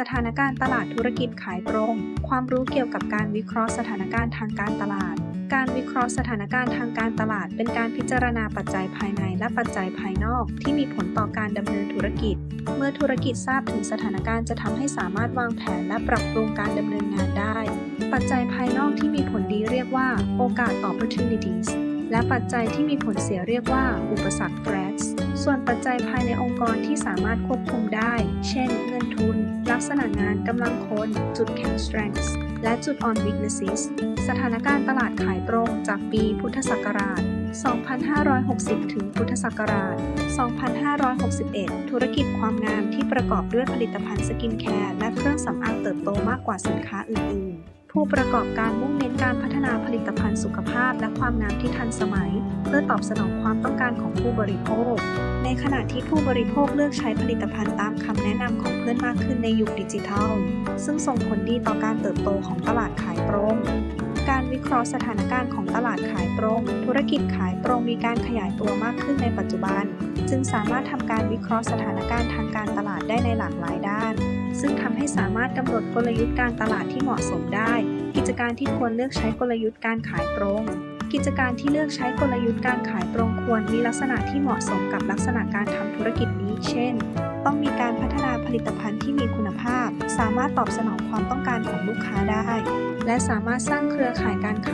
สถานการณ์ตลาดธุรกิจขายตรง ความรู้เกี่ยวกับการวิเคราะห์สถานการณ์ทางการตลาด การวิเคราะห์สถานการณ์ทางการตลาด เป็นการพิจารณาปัจจัยภายในและปัจจัยภายนอก ที่มีผลต่อการดำเนินธุรกิจ เมื่อธุรกิจทราบถึงสถานการณ์จะทำให้สามารถวางแผนและปรับปรุงการดำเนินงานได้ ปัจจัยภายนอกที่มีผลดีเรียกว่าโอกาส opportunities และปัจจัยที่มีผลเสียเรียกว่า อุปสรรค threats ส่วนปัจจัยภายในองค์กรที่สามารถควบคุมได้ เช่น เงินทุน ลักษณะงานกำลังคน จุดแข็ง strengths และจุดอ่อน weaknesses สถานการณ์ตลาดขายตรงจากปีพุทธศักราช 2560 ถึงพุทธศักราช 2561 ธุรกิจความงามที่ประกอบด้วยผลิตภัณฑ์สกินแคร์และเครื่องสำอางเติบโตมากกว่าสินค้าอื่น ๆ ผู้ประกอบการมุ่งเน้นการพัฒนาผลิตภัณฑ์สุขภาพ และความงามที่ทันสมัย เพื่อตอบสนองความต้องการของผู้บริโภค ในขณะที่ผู้บริโภคเลือกใช้ผลิตภัณฑ์ตามคำแนะนำของเพื่อนมากขึ้นในยุคดิจิทัล ซึ่งส่งผลดีต่อการเติบโตของตลาดขายตรงการวิเคราะห์สถานการณ์ของตลาดขายตรง ธุรกิจขายตรงมีการขยายตัวมากขึ้นในปัจจุบัน จึงสามารถทำการวิเคราะห์สถานการณ์ทางการตลาดได้ในหลากหลายด้าน ซึ่งทำให้สามารถกำหนดกลยุทธ์การตลาดที่เหมาะสมได้ กิจการที่ควรเลือกใช้กลยุทธ์การขายตรง กิจการที่เลือกใช้กลยุทธ์การขายตรงควรมีลักษณะที่เหมาะสมกับลักษณะการทำธุรกิจนี้ เช่น ต้องมีการพัฒนาผลิตภัณฑ์ที่มีคุณภาพ สามารถตอบสนองความต้องการของลูกค้าได้ และสามารถสร้างเครือข่ายการขา